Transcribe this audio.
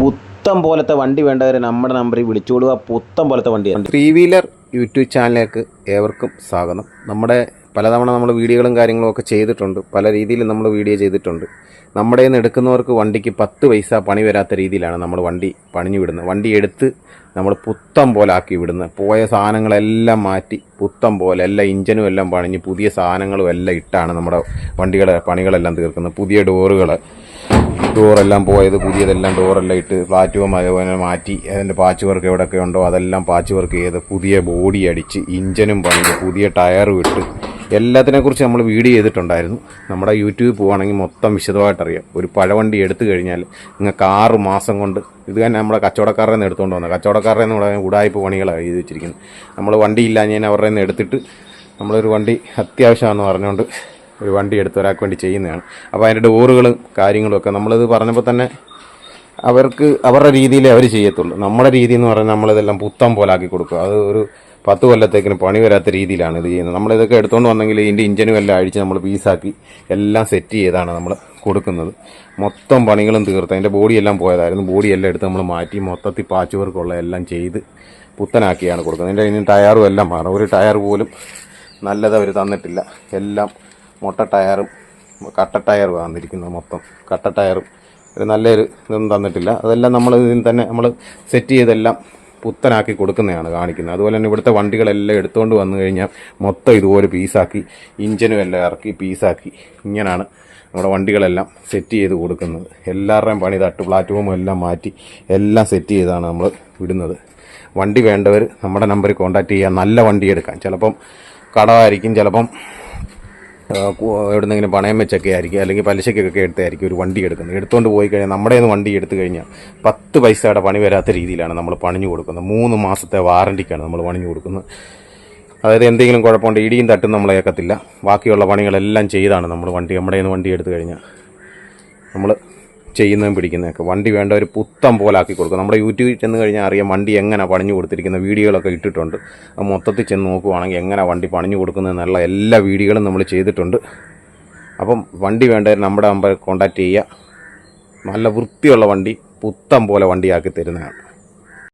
പുത്തം പോലത്തെ വണ്ടി വേണ്ടവർ നമ്മുടെ നമ്പറിൽ വിളിച്ചോളുക. പുത്തം പോലത്തെ വണ്ടി. ത്രീ വീലർ യൂട്യൂബ് ചാനലിലേക്ക് ഏവർക്കും സ്വാഗതം. നമ്മുടെ പലതവണ നമ്മൾ വീഡിയോകളും കാര്യങ്ങളും ഒക്കെ ചെയ്തിട്ടുണ്ട്. പല രീതിയിൽ നമ്മൾ വീഡിയോ ചെയ്തിട്ടുണ്ട്. നമ്മുടെ നിന്ന് എടുക്കുന്നവർക്ക് വണ്ടിക്ക് പത്ത് പൈസ പണി വരാത്ത രീതിയിലാണ് നമ്മൾ വണ്ടി പണിഞ്ഞു വിടുന്നത്. വണ്ടി എടുത്ത് നമ്മൾ പുത്തം പോലെ ആക്കി വിടുന്നത്. പോയ സാധനങ്ങളെല്ലാം മാറ്റി പുത്തം പോലെ എല്ലാ ഇഞ്ചനും എല്ലാം പണിഞ്ഞ് പുതിയ സാധനങ്ങളും എല്ലാം ഇട്ടാണ് നമ്മുടെ വണ്ടികളെ പണികളെല്ലാം തീർക്കുന്നത്. പുതിയ ഡോറുകൾ ഡോറെല്ലാം പോയത് പുതിയതെല്ലാം ഡോറെല്ലാം ഇട്ട് പ്ലാറ്റ്ഫോം അതേപോലെ മാറ്റി. അതിന്റെ പാച്ച് വർക്ക് എവിടെയൊക്കെ ഉണ്ടോ അതെല്ലാം പാച്ച് വർക്ക് ചെയ്ത് പുതിയ ബോഡി അടിച്ച് ഇഞ്ചനും പണിത് പുതിയ ടയറും ഇട്ട് എല്ലാത്തിനെക്കുറിച്ച് നമ്മൾ വീഡിയോ ചെയ്തിട്ടുണ്ടായിരുന്നു. നമ്മുടെ യൂട്യൂബിൽ പോവുകയാണെങ്കിൽ മൊത്തം വിശദമായിട്ട് അറിയാം ഒരു പഴവണ്ടി എടുത്തു കഴിഞ്ഞാൽ നിങ്ങൾക്ക് ആറ് മാസം കൊണ്ട് ഇത് തന്നെ നമ്മുടെ കച്ചവടക്കാരുടെ നിന്ന് എടുത്തുകൊണ്ട് വന്നത്. കച്ചവടക്കാരുടെ ഇവിടെ ഉടായ്പ പണികളാണ് ചെയ്ത് വെച്ചിരിക്കുന്നത്. നമ്മൾ വണ്ടി അവരുടെ നിന്ന് എടുത്തിട്ട് നമ്മളൊരു വണ്ടി അത്യാവശ്യമാണെന്ന് പറഞ്ഞുകൊണ്ട് ഒരു വണ്ടി എടുത്ത് ഒരാൾക്ക് വേണ്ടി ചെയ്യുന്നതാണ്. അപ്പോൾ അതിന്റെ ഡോറുകളും കാര്യങ്ങളും ഒക്കെ നമ്മളിത് പറഞ്ഞപ്പോൾ തന്നെ അവർക്ക് അവരുടെ രീതിയിൽ അവർ ചെയ്യത്തുള്ളൂ. നമ്മുടെ രീതി എന്ന് പറഞ്ഞാൽ നമ്മളിതെല്ലാം പുത്തം ആക്കി കൊടുക്കുക. അത് ഒരു പത്ത് കൊല്ലത്തേക്കിന് പണി വരാത്ത രീതിയിലാണ് ഇത് ചെയ്യുന്നത്. നമ്മളിതൊക്കെ എടുത്തുകൊണ്ട് വന്നെങ്കിൽ ഇതിന്റെ ഇഞ്ചനും എല്ലാം അഴിച്ച് നമ്മൾ പീസാക്കി എല്ലാം സെറ്റ് ചെയ്താണ് നമ്മൾ കൊടുക്കുന്നത്. മൊത്തം പണികളും തീർത്ത് അതിന്റെ ബോഡിയെല്ലാം പോയതായിരുന്നു. ബോഡിയെല്ലാം എടുത്ത് നമ്മൾ മാറ്റി മൊത്തത്തിൽ പാച്ച് വർക്കുള്ള എല്ലാം ചെയ്ത് പുത്തനാക്കിയാണ് കൊടുക്കുന്നത്. അതിന്റെ ഇനി ടയറും എല്ലാം മാറും. ഒരു ടയർ പോലും നല്ലത് അവർ തന്നിട്ടില്ല. എല്ലാം മൊട്ട ടയറും കട്ട ടയറും വന്നിരിക്കുന്നത് മൊത്തം. കട്ട ടയറും. ഒരു നല്ലൊരു ഇതൊന്നും തന്നിട്ടില്ല. അതെല്ലാം നമ്മൾ ഇതിൽ തന്നെ നമ്മൾ സെറ്റ് ചെയ്തെല്ലാം പുത്തനാക്കി കൊടുക്കുന്നതാണ് കാണിക്കുന്നത്. അതുപോലെ തന്നെ ഇവിടുത്തെ വണ്ടികളെല്ലാം എടുത്തുകൊണ്ട് വന്നു കഴിഞ്ഞാൽ മൊത്തം ഇതുപോലെ പീസാക്കി ഇഞ്ചിനും എല്ലാം ഇറക്കി പീസാക്കി ഇങ്ങനെയാണ് നമ്മുടെ വണ്ടികളെല്ലാം സെറ്റ് ചെയ്ത് കൊടുക്കുന്നത്. എല്ലാവരുടെയും പണി തട്ട് പ്ലാറ്റ്ഫോമും എല്ലാം മാറ്റി എല്ലാം സെറ്റ് ചെയ്താണ് നമ്മൾ വിടുന്നത്. വണ്ടി വേണ്ടവർ നമ്മുടെ നമ്പറിൽ കോൺടാക്റ്റ് ചെയ്യുക നല്ല വണ്ടി എടുക്കാം. ചിലപ്പം കടമായിരിക്കും ചിലപ്പം എവിടുന്നെങ്കിലും പണയം വെച്ചൊക്കെ ആയിരിക്കും അല്ലെങ്കിൽ പലിശയ്ക്കൊക്കെ എടുത്തായിരിക്കും ഒരു വണ്ടി എടുക്കുന്നത്. എടുത്തുകൊണ്ട് പോയി കഴിഞ്ഞാൽ നമ്മുടെ നിന്ന് വണ്ടി എടുത്തു കഴിഞ്ഞാൽ പത്ത് പൈസയുടെ പണി വരാത്ത രീതിയിലാണ് നമ്മൾ പണിഞ്ഞു കൊടുക്കുന്നത്. മൂന്ന് മാസത്തെ വാറണ്ടിക്കാണ് നമ്മൾ പണിഞ്ഞു കൊടുക്കുന്നത്. അതായത് എന്തെങ്കിലും കുഴപ്പമുണ്ട് ഇടിയും തട്ടും നമ്മളെ ഏക്കത്തില്ല ബാക്കിയുള്ള പണികളെല്ലാം ചെയ്താണ് നമ്മൾ വണ്ടി നമ്മുടെ നിന്ന് വണ്ടി എടുത്തു കഴിഞ്ഞാൽ. നമ്മൾ ചെയ്യുന്നതും പിടിക്കുന്നതൊക്കെ. വണ്ടി വേണ്ട ഒരു പുത്തം ആക്കി കൊടുക്കും. നമ്മുടെ യൂട്യൂബിൽ ചെന്ന് കഴിഞ്ഞാൽ അറിയാം വണ്ടി എങ്ങനെ പണിഞ്ഞു കൊടുത്തിരിക്കുന്ന. വീഡിയോകളൊക്കെ ഇട്ടിട്ടുണ്ട്. മൊത്തത്തിൽ ചെന്ന് നോക്കുവാണെങ്കിൽ എങ്ങനെ വണ്ടി പണിഞ്ഞു കൊടുക്കുന്നതെന്നുള്ള എല്ലാ വീഡിയോകളും നമ്മൾ ചെയ്തിട്ടുണ്ട്. അപ്പം വണ്ടി വേണ്ടവർ നമ്മുടെ നമ്പർ കോൺടാക്റ്റ് ചെയ്യുക. നല്ല വൃത്തിയുള്ള വണ്ടി പുത്തം പോലെ വണ്ടിയാക്കി തരുന്നതാണ്.